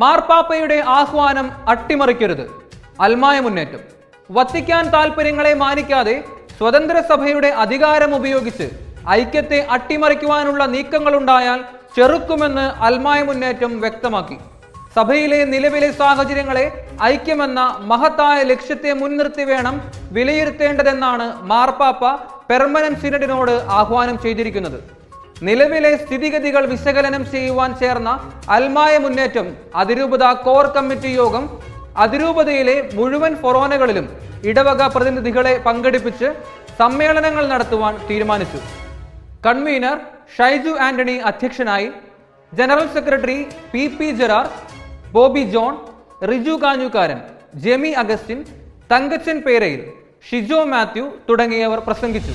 മാർപ്പാപ്പയുടെ ആഹ്വാനം അട്ടിമറിക്കരുത്. അൽമായ മുന്നേറ്റം. വത്തിക്കാൻ താൽപ്പര്യങ്ങളെ മാനിക്കാതെ സ്വതന്ത്ര സഭയുടെ അധികാരം ഉപയോഗിച്ച് ഐക്യത്തെ അട്ടിമറിക്കുവാനുള്ള നീക്കങ്ങളുണ്ടായാൽ ചെറുക്കുമെന്ന് അൽമായ മുന്നേറ്റം വ്യക്തമാക്കി. സഭയിലെ നിലവിലെ സാഹചര്യങ്ങളെ ഐക്യമെന്ന മഹത്തായ ലക്ഷ്യത്തെ മുൻനിർത്തി വേണം വിലയിരുത്തേണ്ടതെന്നാണ് മാർപ്പാപ്പ പെർമനന്റ് സിനഡിനോട് ആഹ്വാനം ചെയ്തിരിക്കുന്നത്. നിലവിലെ സ്ഥിതിഗതികൾ വിശകലനം ചെയ്യുവാൻ ചേർന്ന അൽമായ മുന്നേറ്റം അതിരൂപത കോർ കമ്മിറ്റി യോഗം അതിരൂപതയിലെ മുഴുവൻ ഫൊറോനകളിലും ഇടവക പ്രതിനിധികളെ പങ്കെടുപ്പിച്ച് സമ്മേളനങ്ങൾ നടത്തുവാൻ തീരുമാനിച്ചു. കൺവീനർ ഷൈജു ആന്റണി അധ്യക്ഷനായി general secretary P P Gerard Bobby John Riju Kanjukaran Jemi Augustine Thankachan Perayil Shijo Mathew തുടങ്ങിയവർ പ്രസംഗിച്ചു.